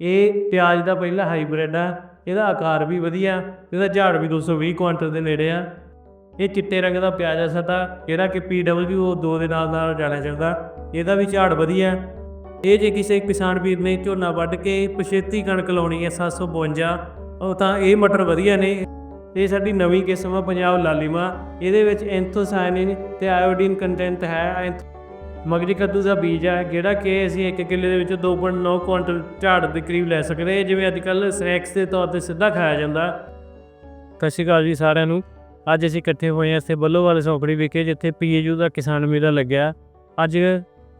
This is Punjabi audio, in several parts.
ਇਹ ਪਿਆਜ਼ ਦਾ ਪਹਿਲਾ ਹਾਈਬ੍ਰਿਡ ਆ, ਇਹਦਾ ਆਕਾਰ ਵੀ ਵਧੀਆ, ਇਹਦਾ ਝਾੜ ਵੀ 220 ਕੁਇੰਟਲ ਦੇ ਨੇੜੇ ਆ। ਇਹ ਚਿੱਟੇ ਰੰਗ ਦਾ ਪਿਆਜ਼ ਆ ਸਾਡਾ, ਜਿਹੜਾ ਕਿ PW 2 ਦੇ ਨਾਲ ਨਾਲ ਜਾਣਿਆ ਜਾਂਦਾ, ਇਹਦਾ ਵੀ ਝਾੜ ਵਧੀਆ। ਇਹ ਜੇ ਕਿਸੇ ਕਿਸਾਨ ਵੀਰ ਨੇ ਝੋਨਾ ਵੱਢ ਕੇ ਪਛੇਤੀ ਕਣਕ ਲਾਉਣੀ ਹੈ 752 ਉਹ ਤਾਂ ਇਹ ਮਟਰ ਵਧੀਆ ਨੇ। ਇਹ ਸਾਡੀ ਨਵੀਂ ਕਿਸਮ ਆ, ਪੰਜਾਬ ਲਾਲੀਮਾ, ਇਹਦੇ ਵਿੱਚ ਐਂਥੋਸਾਇਨਿਨ ਤੇ ਆਇਓਡੀਨ ਕੰਟੈਂਟ ਹੈ, ਐਂਥ- ਮਗਰੀ ਕੱਦੂ ਦਾ ਬੀਜ ਹੈ ਜਿਹੜਾ ਕਿ ਅਸੀਂ ਇੱਕ ਕਿੱਲੇ ਦੇ ਵਿੱਚ 2.9 ਕੁਇੰਟਲ ਝਾੜ ਦੇ ਕਰੀਬ ਲੈ ਸਕਦੇ ਹਾਂ, ਜਿਵੇਂ ਅੱਜ ਕੱਲ ਸਨੈਕਸ ਦੇ ਤੌਰ ਤੇ ਸਿੱਧਾ ਖਾਇਆ ਜਾਂਦਾ। ਸਤਿ ਸ਼੍ਰੀ ਅਕਾਲ ਜੀ ਸਾਰਿਆਂ ਨੂੰ। ਅੱਜ ਅਸੀਂ ਇਕੱਠੇ ਹੋਏ ਹਾਂ ਇੱਥੇ ਬੱਲੋਵਾਲ ਸੌਂਪੜੀ ਵਿਖੇ, ਜਿੱਥੇ ਪੀਏਯੂ ਦਾ ਕਿਸਾਨ ਮੇਲਾ ਲੱਗਿਆ। ਅੱਜ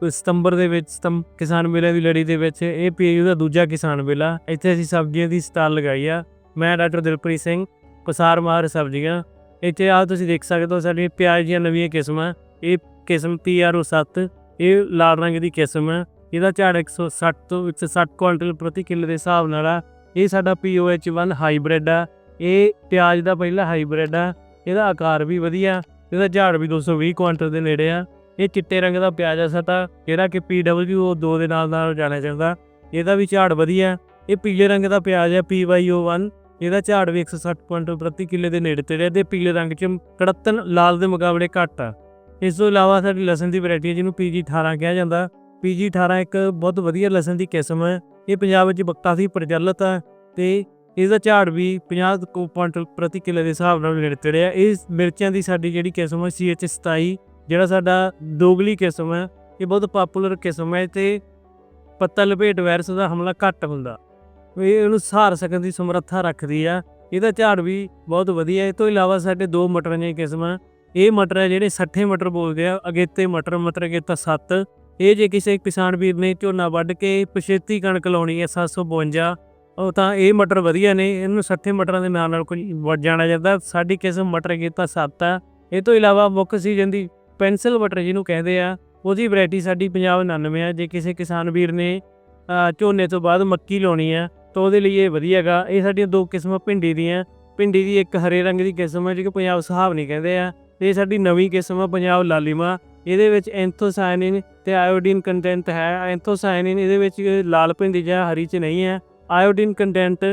ਸਤੰਬਰ ਦੇ ਵਿੱਚ ਸਤੰਬ ਕਿਸਾਨ ਮੇਲੇ ਦੀ ਲੜੀ ਦੇ ਵਿੱਚ ਇਹ ਪੀਏਯੂ ਦਾ ਦੂਜਾ ਕਿਸਾਨ ਮੇਲਾ। ਇੱਥੇ ਅਸੀਂ ਸਬਜ਼ੀਆਂ ਦੀ ਸਟਾਲ ਲਗਾਈ ਆ। ਮੈਂ ਡਾਕਟਰ ਦਿਲਪ੍ਰੀਤ ਸਿੰਘ, ਪਸਾਰ ਮਾਰ ਸਬਜ਼ੀਆਂ। ਇੱਥੇ ਆ ਤੁਸੀਂ ਦੇਖ ਸਕਦੇ ਹੋ ਸਾਡੀਆਂ ਪਿਆਜ਼ ਦੀਆਂ ਨਵੀਆਂ ਕਿਸਮਾਂ। ਇਹ ਕਿਸਮ PRO 7 ਇਹ ਲਾਲ ਰੰਗ ਦੀ ਕਿਸਮ ਹੈ ਇਹਦਾ ਝਾੜ 160 ਤੋਂ 160 ਕੁਇੰਟਲ ਪ੍ਰਤੀ ਕਿੱਲੇ ਦੇ ਹਿਸਾਬ ਨਾਲ ਆ। ਇਹ ਸਾਡਾ POH1 ਹਾਈਬ੍ਰਿਡ ਆ। ਇਹ ਪਿਆਜ਼ ਦਾ ਪਹਿਲਾ ਹਾਈਬ੍ਰਿਡ ਆ। ਇਹਦਾ ਆਕਾਰ ਵੀ ਵਧੀਆ। ਇਹਦਾ ਝਾੜ ਵੀ 220 ਕੁਇੰਟਲ ਦੇ ਨੇੜੇ ਆ। ਇਹ ਚਿੱਟੇ ਰੰਗ ਦਾ ਪਿਆਜ਼ ਆ ਸਾਡਾ ਜਿਹੜਾ ਕਿ PW 2 ਦੇ ਨਾਲ ਨਾਲ ਜਾਣਿਆ ਜਾਂਦਾ। ਇਹਦਾ ਵੀ ਝਾੜ ਵਧੀਆ। ਇਹ ਪੀਲੇ ਰੰਗ ਦਾ ਪਿਆਜ਼ ਹੈ PYO1 ਇਹਦਾ ਝਾੜ ਵੀ 160 ਕੁਇੰਟਲ ਪ੍ਰਤੀ ਕਿੱਲੇ ਦੇ ਨੇੜੇ ਤੇੜੇ ਤੇ ਪੀਲੇ ਰੰਗ 'ਚ ਕੜਤਨ ਲਾਲ ਦੇ ਮੁਕਾਬਲੇ ਘੱਟ ਆ। ਇਸ ਤੋਂ ਇਲਾਵਾ ਸਾਡੀ ਲਸਣ ਦੀ ਵੈਰਾਈਟੀ ਹੈ, ਜਿਹਨੂੰ PG18 ਕਿਹਾ ਜਾਂਦਾ। PG18 ਇੱਕ ਬਹੁਤ ਵਧੀਆ ਲਸਣ ਦੀ ਕਿਸਮ ਹੈ। ਇਹ ਪੰਜਾਬ ਵਿੱਚ ਕਾਫੀ ਪ੍ਰਚਲਿਤ ਹੈ ਤੇ ਇਹਦਾ ਝਾੜ ਵੀ 50 ਕੁ ਕੁਇੰਟਲ ਪ੍ਰਤੀ ਕਿੱਲੇ ਦੇ ਹਿਸਾਬ ਨਾਲ ਨੇੜੇ ਰਿਹਾ ਇਸ ਮਿਰਚਾਂ ਦੀ ਸਾਡੀ ਜਿਹੜੀ ਕਿਸਮ ਹੈ CH27 ਜਿਹੜਾ ਸਾਡਾ ਦੋਗਲੀ ਕਿਸਮ ਹੈ, ਇਹ ਬਹੁਤ ਪਪੂਲਰ ਕਿਸਮ ਹੈ ਤੇ ਪੱਤਾ ਲਪੇਟ ਵਾਇਰਸ ਦਾ ਹਮਲਾ ਘੱਟ ਹੁੰਦਾ। ਇਹ ਇਹਨੂੰ ਸਹਾਰ ਸਕਣ ਦੀ ਸਮਰੱਥਾ ਰੱਖਦੀ ਆ। ਇਹਦਾ ਝਾੜ ਵੀ ਬਹੁਤ ਵਧੀਆ ਹੈ। ਇਹ ਤੋਂ ਇਲਾਵਾ ਸਾਡੇ ਦੋ ਮਟਰਾਂ ਦੀਆਂ ਕਿਸਮਾਂ ਇਹ ਮਟਰ ਹੈ ਜਿਹੜੇ 60 ਮਟਰ ਬੋਲਦੇ ਆ, ਅਗੇਤੇ ਮਟਰ ਮਟਰ ਅਗੇਤਾ 7 ਇਹ ਜੇ ਕਿਸੇ ਕਿਸਾਨ ਵੀਰ ਨੇ ਝੋਨਾ ਵੱਢ ਕੇ ਪਛੇਤੀ ਕਣਕ ਲਾਉਣੀ ਹੈ 752 ਉਹ ਤਾਂ ਇਹ ਮਟਰ ਵਧੀਆ ਨੇ, ਇਹਨੂੰ 60 ਮਟਰਾਂ ਦੇ ਨਾਂ ਨਾਲ ਕੁਝ ਵੱਡ ਜਾਣਾ ਜਾਂਦਾ। ਸਾਡੀ ਕਿਸਮ ਮਟਰ ਅਗੇਤਾ 7 ਆ। ਇਹ ਤੋਂ ਇਲਾਵਾ ਮੁੱਖ ਸੀਜ਼ਨ ਦੀ ਪੈਨਸਲ ਮਟਰ ਜਿਹਨੂੰ ਕਹਿੰਦੇ ਆ, ਉਹਦੀ ਵੈਰਾਈਟੀ ਸਾਡੀ 5099 ਆ। ਜੇ ਕਿਸੇ ਕਿਸਾਨ ਵੀਰ ਨੇ ਝੋਨੇ ਤੋਂ ਬਾਅਦ ਮੱਕੀ ਲਾਉਣੀ ਆ, ਤਾਂ ਉਹਦੇ ਲਈ ਇਹ ਵਧੀਆ ਹੈਗਾ। ਇਹ ਸਾਡੀਆਂ ਦੋ ਕਿਸਮਾਂ ਭਿੰਡੀ ਦੀਆਂ। ਭਿੰਡੀ ਦੀ ਇੱਕ ਹਰੇ ਰੰਗ ਦੀ ਕਿਸਮ ਹੈ ਜਿਹਨੂੰ ਪੰਜਾਬ ਸੁਹਾਵਣੀ ਕਹਿੰਦੇ ਆ। ਤੇ ਇਹ ਸਾਡੀ ਨਵੀਂ ਕਿਸਮ ਆ, ਪੰਜਾਬ ਲਾਲੀਮਾ। ਇਹਦੇ ਵਿੱਚ ਐਂਥੋਸਾਇਨਿਨ ਤੇ ਆਇਓਡੀਨ ਕੰਟੈਂਟ ਹੈ। ਐਂਥੋਸਾਇਨਿਨ ਇਹਦੇ ਵਿੱਚ ਲਾਲ ਭਿੰਡੀ ਜਾਂ ਹਰੀ ਚ ਨਹੀਂ ਹੈ। ਆਇਓਡੀਨ ਕੰਟੈਂਟ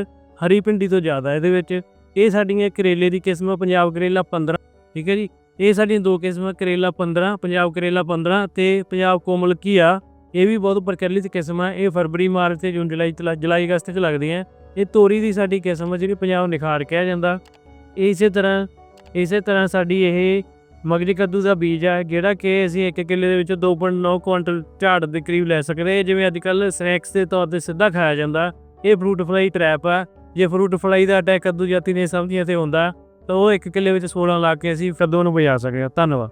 ਹਰੀ ਭਿੰਡੀ ਤੋਂ ਜ਼ਿਆਦਾ ਇਹਦੇ ਵਿੱਚ। ਇਹ ਸਾਡੀਆਂ ਕਰੇਲੇ ਦੀ ਕਿਸਮ ਪੰਜਾਬ ਕਰੇਲਾ 15 ਠੀਕ ਹੈ ਜੀ? ਇਹ ਸਾਡੀਆਂ ਦੋ ਕਿਸਮਾਂ, ਕਰੇਲਾ 15 ਪੰਜਾਬ ਕਰੇਲਾ 15 ਤੇ ਪੰਜਾਬ ਕੋਮਲ ਘੀਆ। ਇਹ ਵੀ ਬਹੁਤ ਪ੍ਰਚਲਿਤ ਕਿਸਮ ਆ। ਇਹ ਫਰਵਰੀ, ਮਾਰਚ ਤੇ ਜੂਨ, ਜੁਲਾਈ ਚ ਜੁਲਾਈ, ਅਗਸਤ ਚ ਲੱਗਦੀਆਂ। ਇਹ ਤੋਰੀ ਦੀ ਸਾਡੀ ਕਿਸਮ ਆ, ਜਿਹੜੀ ਪੰਜਾਬ ਨਿਖਾਰ ਕਿਹਾ ਜਾਂਦਾ। ਇਸੇ ਤਰ੍ਹਾਂ ਇਸੇ ਤਰ੍ਹਾਂ ਸਾਡੀ ਇਹ ਮਗਰੀ ਕੱਦੂ ਦਾ ਬੀਜ ਹੈ ਜਿਹੜਾ ਕਿ ਅਸੀਂ ਇੱਕ ਕਿੱਲੇ ਦੇ ਵਿੱਚ 2.9 ਕੁਇੰਟਲ ਝਾੜ ਦੇ ਕਰੀਬ ਲੈ ਸਕਦੇ ਜਿਵੇਂ ਅੱਜ ਕੱਲ ਸਨੈਕਸ ਦੇ ਤੌਰ ਤੇ ਸਿੱਧਾ ਖਾਇਆ ਜਾਂਦਾ। ਇਹ ਫਰੂਟ ਫਲਾਈ ਟ੍ਰੈਪ ਆ, ਜੇ ਫਰੂਟ ਫਲਾਈ ਦਾ ਅਟੈਕ ਕੱਦੂ ਜਾਤੀ ਨੇ ਸਬਜ਼ੀਆਂ ਤੇ ਹੁੰਦਾ, ਤਾਂ ਉਹ ਇੱਕ ਕਿੱਲੇ ਵਿੱਚ 16 ਲਾ ਕੇ ਅਸੀਂ ਕੱਦੂ ਨੂੰ ਬਚਾ ਸਕਦੇ ਹਾਂ। ਧੰਨਵਾਦ।